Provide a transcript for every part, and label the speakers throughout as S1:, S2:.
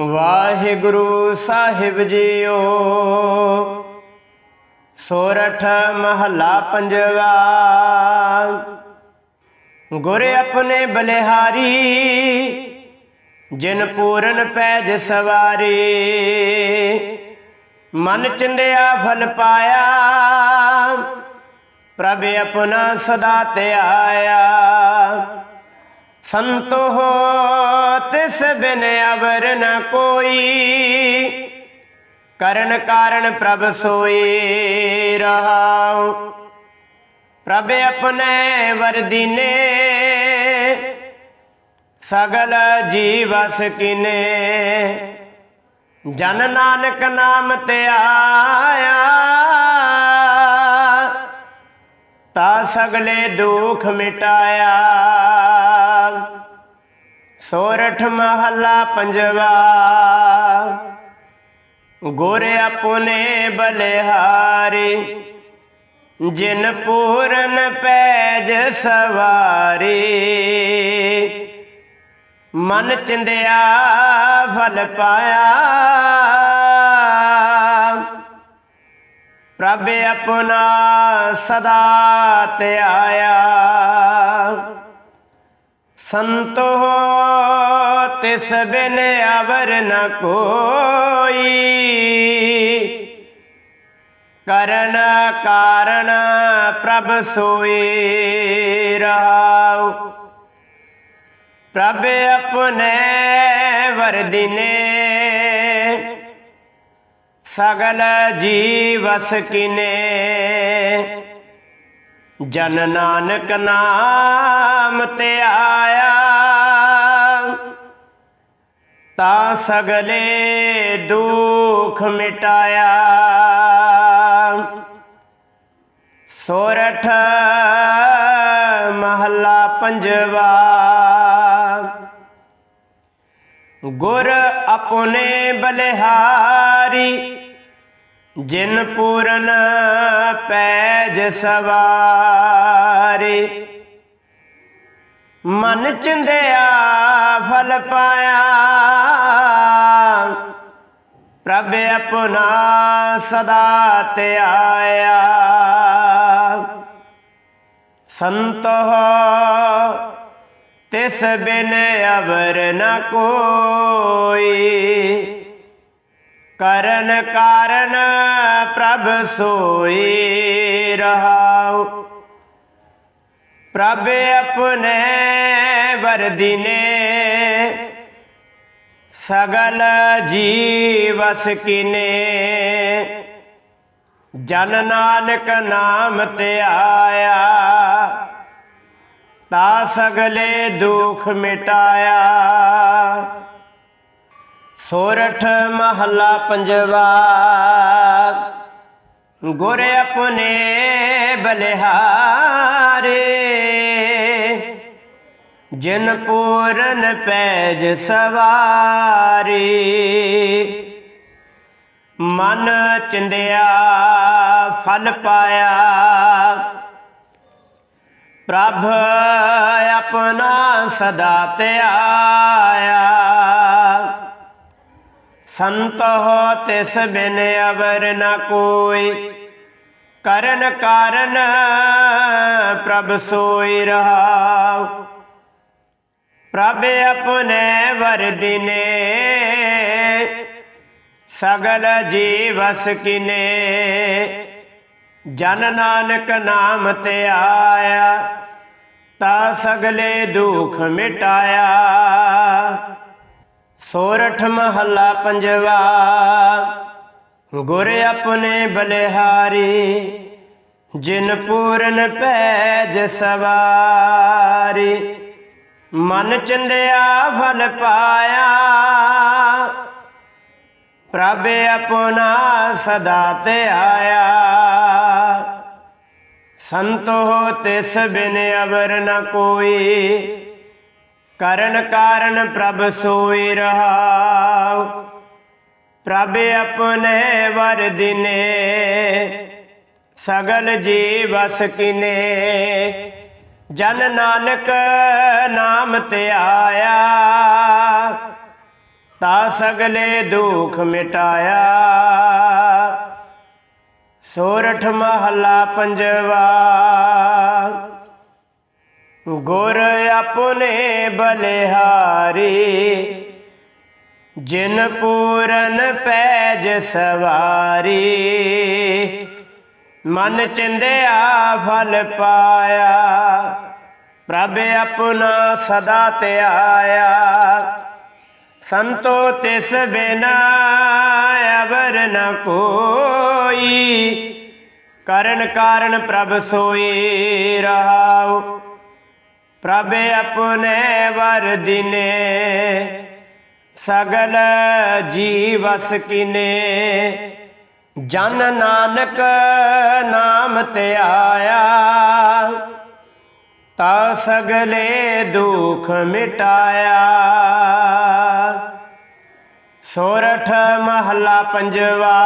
S1: ਵਾਹਿਗੁਰੂ ਸਾਹਿਬ JIO. ਸੋਰਠ ਮਹੱਲਾ ਪੰਜਵਾ। ਗੁਰ ਆਪਣੇ ਬਲਿਹਾਰੀ, ਜਿਨ ਪੂਰਨ ਪੈਜ ਸਵਾਰੀ। ਮਨ ਚਿੰਦਿਆ ਫਲ ਪਾਇਆ, ਪ੍ਰਭ ਆਪਣਾ ਸਦਾ ਤੇ ਆਇਆ ਸੰਤੋ ਹੋ ਤਿਸ ਬਿਨ ਅਵਰ ਕੋਈ। ਕਰਨ ਕਾਰਨ ਪ੍ਰਭ ਸੋਈ ਰਹਾਉ। ਪ੍ਰਭ ਆਪਣੇ ਵਰਦੀਨੇ ਸਗਲ ਜੀਵਸ ਕਿਨੇ। ਜਨ ਨਾਨਕ ਨਾਮ ਤੇ ਆਇਆ। ਤਾ ਸਗਲੇ ਦੁਖ ਮਿਟਾਇਆ। ਸੋਰਠ ਮਹੱਲਾ ਪੰਜਵਾ। ਗੁਰ ਆਪਣੇ ਬਲਿਹਾਰੀ, ਜਿਨ ਪੂਰਨ ਪੈਜ ਸਵਾਰੀ। ਮਨ ਚਿੰਦਿਆ ਫਲ ਪਾਇਆ। ਪ੍ਰਭ ਆਪਣਾ ਸਦਾ ਤੇ ਸੰਤੋ ਤਿਸ ਬਿਨ ਅਵਰ ਨ ਕੋਈ। ਕਰਨ ਕਾਰਨ ਪ੍ਰਭ ਸੋਏ ਰਹਾਉ ਪ੍ਰਭ ਆਪਣੇ ਵਰਦੀਨੇ ਸਗਲ ਜੀਵਸ ਕਿਨੇ। ਜਨ ਨਾਨਕ ਨਾਮ ਤੇ ਆਇਆ। ਤਾ ਸਗਲੇ ਦੁਖ ਮਿਟਾਇਆ। ਸੋਰਠ ਮਹੱਲਾ ਪੰਜਵਾ। ਗੁਰ ਆਪਣੇ ਬਲਿਹਾਰੀ ਜਿਨ ਪੂਰਨ ਪੈਜ ਸਵਾਰੀ, ਮਨ ਚਿੰਦਿਆ ਫਲ ਪਾਇਆ। ਪ੍ਰਭ ਆਪਣਾ ਸਦਾ ਤੇ ਆਇਆ। ਸੰਤੋ ਤਿਸ ਬਿਨ ਅਵਰ ਨ ਕੋਈ। ਕਰਨ ਕਾਰਨ ਪ੍ਰਭ ਸੋਈ ਰਹਾਉ। ਪ੍ਰਭ ਆਪਣੇ ਵਰਦੀਨੇ ਸਗਲ ਜੀਵਸ ਕਿਨੇ। ਜਨ ਨਾਨਕ ਨਾਮ ਤੇ ਆਇਆ, ਤਾ ਸਗਲੇ ਦੁਖ ਮਿਟਾਇਆ। ਸੋਰਠ ਮਹੱਲਾ ਪੰਜਵਾ। ਗੁਰ ਆਪਣੇ ਬਲਿਹਾਰੇ। ਜਿਨ ਪੂਰਨ ਪੈਜ ਸਵਾਰੀ। ਮਨ ਚਿੰਦਿਆ, ਫਲ ਪਾਇਆ। ਪ੍ਰਭ ਆਪਣਾ ਸਦਾ ਤੇ ਸੰਤ ਹੋ ਤਿਸ ਬਿਨ ਅਵਰ ਨ ਕੋਈ। ਕਰਨ ਕਾਰਨ ਪ੍ਰਭ ਸੋਈ ਰਹਾਉ। ਪ੍ਰਭ ਆਪਣੇ ਵਰਦੀਨੇ ਸਗਲ ਜੀਵਸ ਕਿਨੇ। ਜਨ ਨਾਨਕ ਨਾਮ ਤੇ ਆਇਆ ਤਾ ਸਗਲੇ ਦੁਖ ਮਿਟਾਇਆ। ਸੋਰਠ ਮਹੱਲਾ ਪੰਜਵਾ। ਗੁਰ ਆਪਣੇ ਬਲਿਹਾਰੀ, ਜਿਨ ਪੂਰਨ ਪੈਜ ਸਵਾਰੀ। ਮਨ ਚੰਦਿਆ ਫਲ ਪਾਇਆ, ਪ੍ਰਭ ਆਪਣਾ ਸਦਾ ਤੇ ਆਇਆ। ਸੰਤੋ ਤਿਸ ਬਿਨ ਅਵਰ ਨ ਕੋਈ ਕਰਨ ਕਾਰਨ ਪ੍ਰਭ ਸੋਈ ਰਹਾਉ। ਪ੍ਰਭ ਆਪਣੇ ਵਰ ਵਰਦੀਨੇ ਸਗਲ ਜੀਵਸ ਕਿਨੇ। ਜਨ ਨਾਨਕ ਨਾਮ ਤੇ ਤਾ ਸਗਲੇ ਦੁਖ ਮਿਟਾਇਆ। ਸੋਰਠ ਮਹੱਲਾ ਪੰਜਵਾ ਗੁਰ ਆਪਣੇ ਬਲਿਹਾਰੀ, ਜਿਨ ਪੂਰਨ ਪੈਜ ਸਵਾਰੀ। ਮਨ ਚਿੰਦਿਆ ਫਲ ਪਾਇਆ, ਪ੍ਰਭ ਆਪਣਾ ਸਦਾ ਧਿਆਇਆ। ਸੰਤੋ ਤਿਸ ਬਿਨਾ ਅਵਰ ਨ ਕੋਈ, ਕਰਨ ਕਾਰਨ ਪ੍ਰਭ ਸੋਈ ਰਹਾਉ। ਪ੍ਰਭ ਆਪਣੇ ਵਰ ਦਿਨੇ ਸਗਲ ਜੀਵਸ ਕਿਨੇ। ਜਨ ਨਾਨਕ ਨਾਮ ਧਿਆਇਆ ਤਾ ਸਗਲੇ ਦੁਖ ਮਿਟਾਇਆ। ਸੋਰਠ ਮਹੱਲਾ ਪੰਜਵਾ,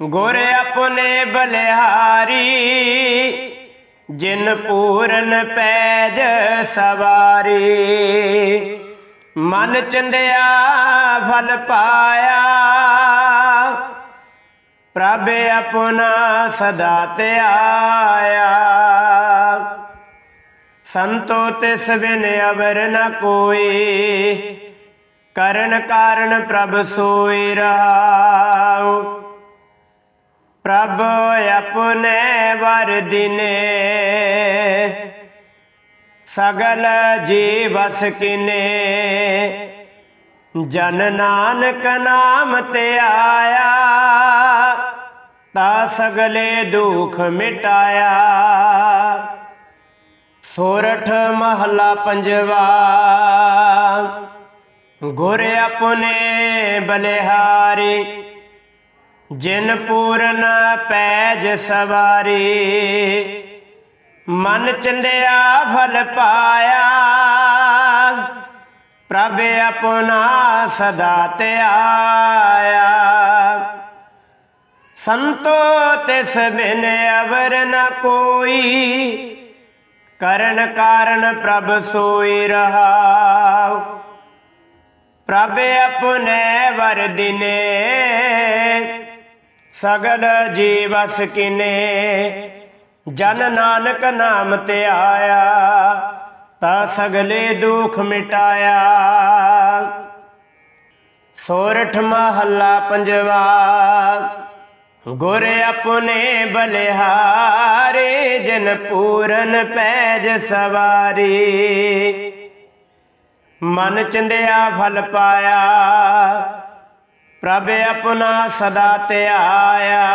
S1: ਗੁਰ ਆਪਣੇ ਬਲਿਹਾਰੀ ਜਿਨ ਪੂਰਨ ਪੈਜ ਸਵਾਰੀ, ਮਨ ਚੰਦਿਆ ਫਲ ਪਾਇਆ। ਪ੍ਰਭ ਆਪਣਾ ਸਦਾ ਧਿਆਇਆ ਸੰਤੋ ਤਿਸ ਬਿਨ ਅਵਰ ਨ ਕੋਈ, ਕਰਨ ਕਾਰਨ ਪ੍ਰਭ ਸੋਈ ਰਹਾਉ। ਪ੍ਰਭ ਆਪਣੇ ਵਰ ਦਿਨੇ ਸਗਲ ਜੀਵਸ ਕਿਨੇ। ਜਨ ਨਾਨਕ ਨਾਮ ਤੇ ਆਇਆ, ਤਾ ਸਗਲੇ ਦੁਖ ਮਿਟਾਇਆ। ਸੋਰਠ ਮਹੱਲਾ ਪੰਜਵਾ, ਗੁਰ ਆਪਣੇ ਬਲਿਹਾਰੀ। ਜਿਨ ਪੂਰਨ ਪੈਜ ਸਵਾਰੀ, ਮਨ ਚੰਡਿਆ ਫਲ ਪਾਇਆ। ਪ੍ਰਭ ਆਪਣਾ ਸਦਾ ਧਿਆਇਆ ਸੰਤੋ ਤਿਸ ਬਿਨ ਅਵਰ ਨ ਕੋਈ, ਕਰਨ ਕਾਰਨ ਪ੍ਰਭ ਸੋਈ ਰਹਾਉ। ਪ੍ਰਭ ਆਪਣੇ ਵਰ ਦਿਨੇ ਸਗਲ ਜੀਵਸ ਕਿਨੇ? ਜਨ ਨਾਨਕ ਨਾਮ ਤੇ ਆਇਆ, ਤਾ ਸਗਲੇ ਦੁਖ ਮਿਟਾਇਆ। ਸੋਰਠ ਮਹੱਲਾ ਪੰਜਵਾ, ਗੁਰ ਆਪਣੇ ਬਲਿਹਾਰੇ, ਜਨ ਪੂਰਨ ਪੈਜ ਸਵਾਰੀ। ਮਨ ਚੰਦਿਆ ਫਲ ਪਾਇਆ ਪ੍ਰਭ ਆਪਣਾ ਸਦਾ ਧਿਆਇਆ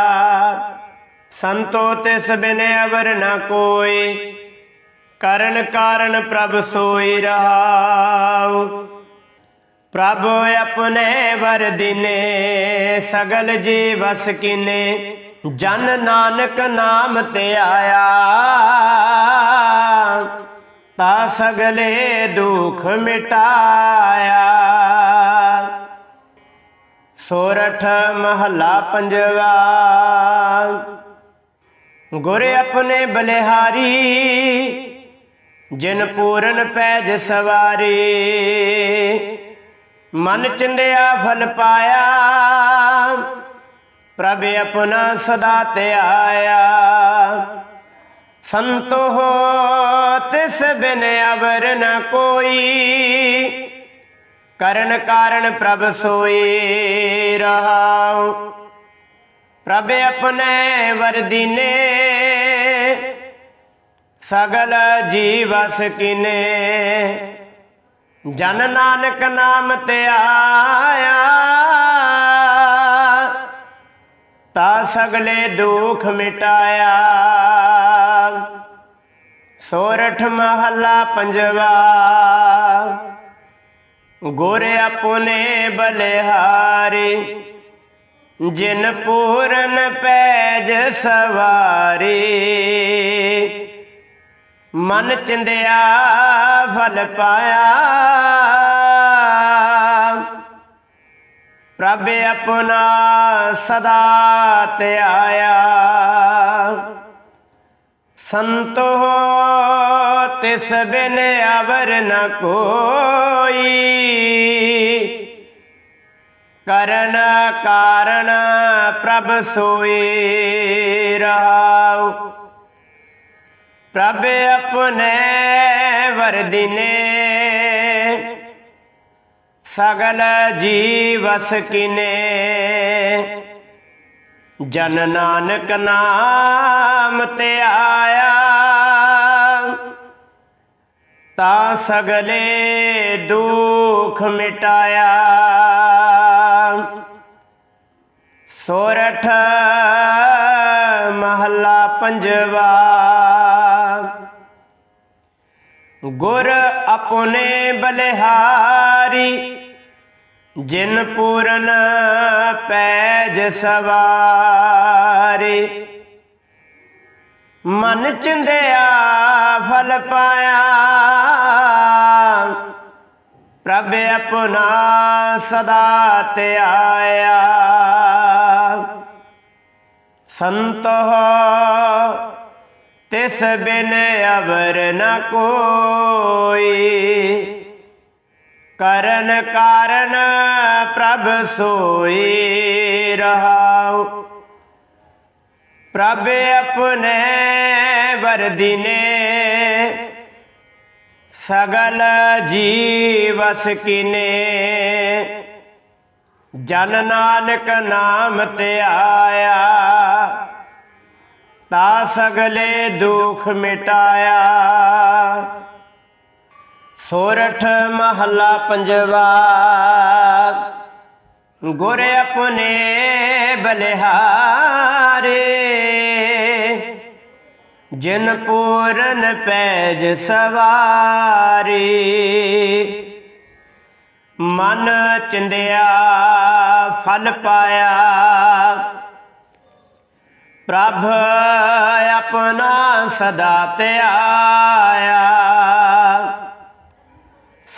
S1: ਸੰਤੋ ਤਿਸ ਬਿਨ ਅਵਰ ਨ ਕੋਈ, ਕਰਨ ਕਾਰਨ ਪ੍ਰਭ ਸੋਈ ਰਹਾਉ। ਪ੍ਰਭ ਆਪਣੇ ਵਰ ਦਿਨੇ, ਸਗਲ ਜੀਵਸ ਕਿਨੇ, ਜਨ ਨਾਨਕ ਨਾਮ ਤੇ ਆਇਆ। ਤਾ ਸਗਲੇ ਦੁਖ ਮਿਟਾਇਆ। ਸੋਰਠ ਮਹੱਲਾ ਪੰਜਵਾ। ਗੁਰ ਆਪਣੇ ਬਲਿਹਾਰੀ, ਜਿਨ ਪੂਰਨ ਪੈਜ ਸਵਾਰੀ। ਮਨ ਚੰਦਿਆ ਫਲ ਪਾਇਆ, ਪ੍ਰਭ ਆਪਣਾ ਸਦਾ ਧਿਆਇਆ ਸੰਤੋ ਤਿਸ ਬਿਨ ਅਵਰ ਨ ਕੋਈ ਕਰਨ ਕਾਰਨ ਪ੍ਰਭ ਸੋਈ ਰਹਾਉ। ਪ੍ਰਭ ਆਪਣੇ ਵਰਦੀਨੇ ਸਗਲ ਜੀਵਸ ਕਿਨੇ। ਜਨ ਨਾਨਕ ਨਾਮ ਤੇ ਆਇਆ, ਤਾ ਸਗਲੇ ਦੁਖ ਮਿਟਾਇਆ। ਸੋਰਠ ਮਹੱਲਾ ਪੰਜਵਾ ਗੁਰ ਆਪਣੇ ਬਲਿਹਾਰੀ, ਜਿਨ ਪੂਰਨ ਪੈਜ ਸਵਾਰੀ। ਮਨ ਚਿੰਦਿਆ, ਫਲ ਪਾਇਆ। ਪ੍ਰਭ ਆਪਣਾ ਸਦਾ ਧਿਆਇਆ ਸੰਤੋ ਤਿਸ ਬਿਨ ਅਵਰ ਨ ਕੋਈ। ਕਰਨ ਕਾਰਨ ਪ੍ਰਭ ਸੋਏ ਰਹਾਉ ਪ੍ਰਭ ਆਪਣੇ ਵਰਦਿਨੇ ਸਗਲ ਜੀਵਸ ਕਿਨੇ। ਜਨ ਨਾਨਕ ਨਾਮ ਤੇ ਆਇਆ। ਤਾ ਸਗਲੇ ਦੁਖ ਮਿਟਾਇਆ। ਸੋਰਠ ਮਹੱਲਾ ਪੰਜਵਾ। ਗੁਰ ਆਪਣੇ ਬਲਿਹਾਰੀ ਜਿਨ ਪੂਰਨ ਪੈਜ ਸਵਾਰੀ, ਮਨ ਚਿੰਦਿਆ ਫਲ ਪਾਇਆ। ਪ੍ਰਭ ਆਪਣਾ ਸਦਾ ਧਿਆਇਆ ਸੰਤੋ ਤਿਸ ਬਿਨ ਅਵਰ ਨ ਕੋਈ। ਕਰਨ ਕਾਰਨ ਪ੍ਰਭ ਸੋਈ ਰਹਾਉ। ਪ੍ਰਭ ਆਪਣੇ ਵਰਦੀਨੇ ਸਗਲ ਜੀਵਸ ਕਿਨੇ। ਜਨ ਨਾਨਕ ਨਾਮ ਤੇ ਆਇਆ, ਤਾ ਸਗਲੇ ਦੁਖ ਮਿਟਾਇਆ। ਸੋਰਠ ਮਹੱਲਾ ਪੰਜਵਾ। ਗੁਰ ਆਪਣੇ ਬਲਿਹਾਰੇ। ਜਿਨ ਪੂਰਨ ਪੈਜ ਸਵਾਰੀ। ਮਨ ਚਿੰਦਿਆ, ਫਲ ਪਾਇਆ। ਪ੍ਰਭ ਆਪਣਾ ਸਦਾ ਧਿਆਇਆ।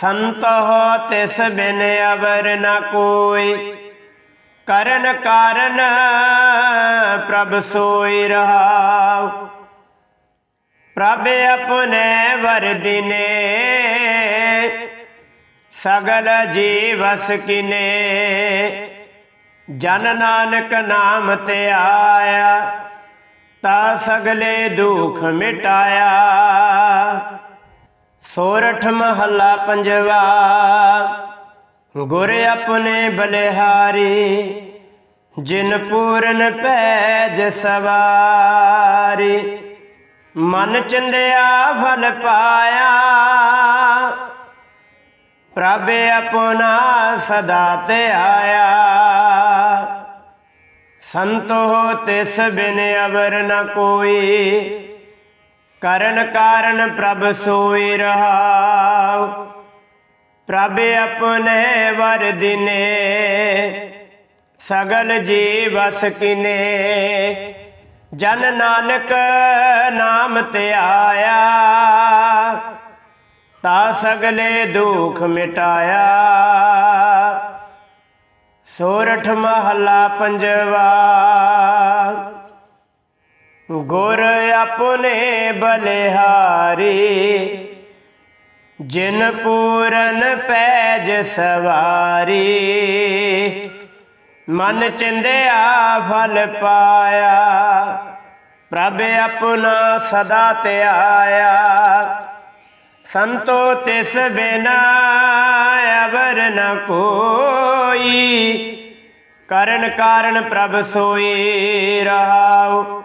S1: ਸੰਤ ਹੋ ਤਿਸ ਬਿਨ ਅਵਰ ਨ ਕੋਈ। ਕਰਨ ਕਾਰਨ ਪ੍ਰਭ ਸੋਈ ਰਹਾਉ। ਪ੍ਰਭ ਆਪਣੇ ਵਰਦਿਨੇ ਸਗਲ ਜੀਵਸ ਕਿਨੇ। ਜਨ ਨਾਨਕ ਨਾਮ ਤੇ ਆਇਆ, ਤਾ ਸਗਲੇ ਦੁਖ ਮਿਟਾਇਆ। ਸੋਰਠ ਮਹੱਲਾ ਪੰਜਵਾ। ਗੁਰ ਆਪਣੇ ਬਲਿਹਾਰੀ, ਜਿਨ ਪੂਰਨ ਪੈਜ ਸਵਾਰੀ। ਮਨ ਚੰਦਿਆ ਫਲ ਪਾਇਆ, ਪ੍ਰਭ ਆਪਣਾ ਸਦਾ ਤੇ ਆਇਆ। ਸੰਤੋ ਤਿਸ ਬਿਨ ਅਵਰ ਨ ਕੋਈ ਕਰਨ ਕਾਰਨ ਪ੍ਰਭ ਸੋਈ ਰਹਾਉ। ਪ੍ਰਭ ਆਪਣੇ ਵਰ ਦਿਨੇ, ਸਗਲ ਜੀਵਸ ਕਿਨੇ। ਜਨ ਨਾਨਕ ਨਾਮ ਤੇ ਆਇਆ, ਤਾ ਸਗਲੇ ਦੁਖ ਮਿਟਾਇਆ। ਸੋਰਠ ਮਹੱਲਾ ਪੰਜਵਾ ਗੁਰ ਆਪਣੇ ਬਲਿਹਾਰੀ, ਜਿਨ ਪੂਰਨ ਪੈਜ ਸਵਾਰੀ। ਮਨ ਚਿੰਦਿਆ ਫਲ ਪਾਇਆ, ਪ੍ਰਭ ਆਪਣਾ ਸਦਾ ਧਿਆਇਆ। ਸੰਤੋ ਤਿਸ ਬਿਨਾ ਅਵਰ ਨ ਕੋਈ, ਕਰਨ ਕਾਰਨ ਪ੍ਰਭ ਸੋਈ ਰਹਾਉ।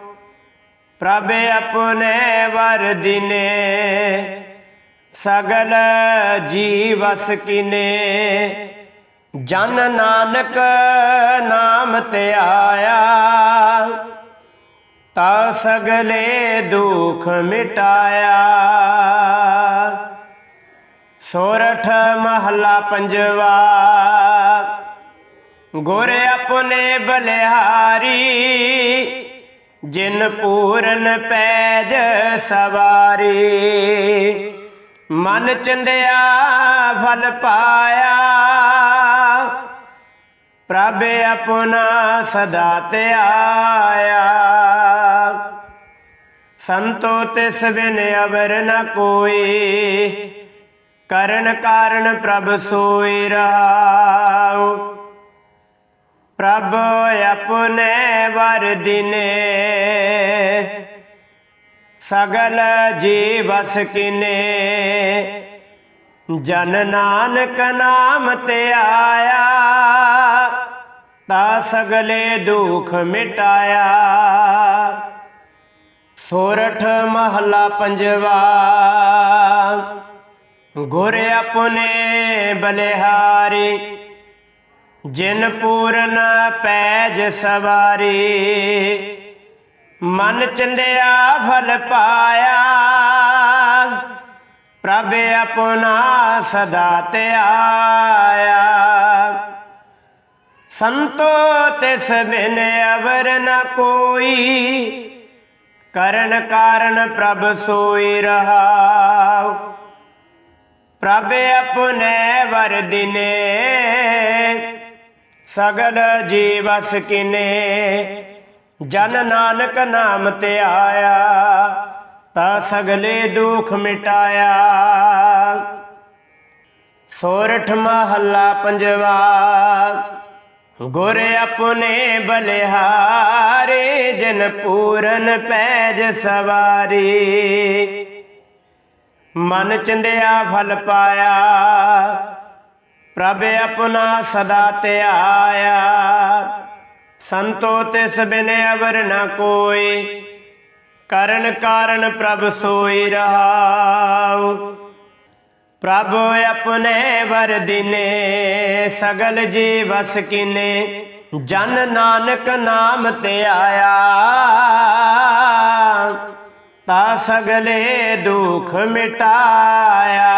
S1: ਪ੍ਰਭ ਆਪਣੇ ਵਰ ਦਿਨੇ ਸਗਲ ਜੀਵਸ ਕਿਨੇ। ਜਨ ਨਾਨਕ ਨਾਮ ਤੇ ਆਇਆ, ਤਾ ਸਗਲੇ ਦੁਖ ਮਿਟਾਇਆ। ਸੋਰਠ ਮਹੱਲਾ ਪੰਜਵਾ, ਗੁਰ ਆਪਣੇ ਬਲਿਹਾਰੀ ਜਿਨ ਪੂਰਨ ਪੈਜ ਸਵਾਰੀ, ਮਨ ਚੰਦਿਆ ਫਲ ਪਾਇਆ। ਪ੍ਰਭ ਆਪਣਾ ਸਦਾ ਧਿਆਇਆ ਸੰਤੋ ਤਿਸ ਬਿਨ ਅਵਰ ਨ ਕੋਈ, ਕਰਨ ਕਾਰਨ ਪ੍ਰਭ ਸੋਈ ਰਹਾਉ ਪ੍ਰਭ ਆਪਣੇ ਵਰ ਦਿਨੇ ਸਗਲ ਜੀਵਸ ਕਿਨੇ। ਜਨ ਨਾਨਕ ਨਾਮ ਤੇ ਆਇਆ, ਤਾ ਸਗਲੇ ਦੁਖ ਮਿਟਾਇਆ। ਸੋਰਠ ਮਹਲਾ ਪੰਜਵਾ, ਗੁਰ ਆਪਣੇ ਬਲਿਹਾਰੀ। ਜਿਨ ਪੂਰਨ ਪੈਜ ਸਵਾਰੀ, ਮਨ ਚੰਡਿਆ ਫਲ ਪਾਇਆ। ਪ੍ਰਭ ਆਪਣਾ ਸਦਾ ਧਿਆਇਆ ਸੰਤੋ ਤਿਸ ਬਿਨ ਅਵਰ ਨ ਕੋਈ, ਕਰਨ ਕਾਰਨ ਪ੍ਰਭ ਸੋਈ ਰਹਾਉ। ਪ੍ਰਭ ਆਪਣੇ ਵਰ ਦਿਨੇ ਸਗਲ ਜੀਵਸ ਕਿਨੇ? ਜਨ ਨਾਨਕ ਨਾਮ ਤੇ ਆਇਆ, ਤਾ ਸਗਲੇ ਦੁਖ ਮਿਟਾਇਆ। ਸੋਰਠ ਮਹੱਲਾ ਪੰਜਵਾ, ਗੁਰ ਆਪਣੇ ਬਲਿਹਾਰੇ, ਜਨ ਪੂਰਨ ਪੈਜ ਸਵਾਰੀ। ਮਨ ਚੰਦਿਆ ਫਲ ਪਾਇਆ ਪ੍ਰਭ ਆਪਣਾ ਸਦਾ ਧਿਆਇਆ ਸੰਤੋ ਤਿਸ ਬਿਨ ਅਵਰ ਨ ਕੋਈ, ਕਰਨ ਕਾਰਨ ਪ੍ਰਭ ਸੋਈ ਰਹਾਉ। ਪ੍ਰਭ ਆਪਣੇ ਵਰ ਦਿਨੇ, ਸਗਲ ਜੀਵਸ ਕਿਨੇ, ਜਨ ਨਾਨਕ ਨਾਮ ਤੇ ਆਇਆ। ਤਾ ਸਗਲੇ ਦੁਖ ਮਿਟਾਇਆ।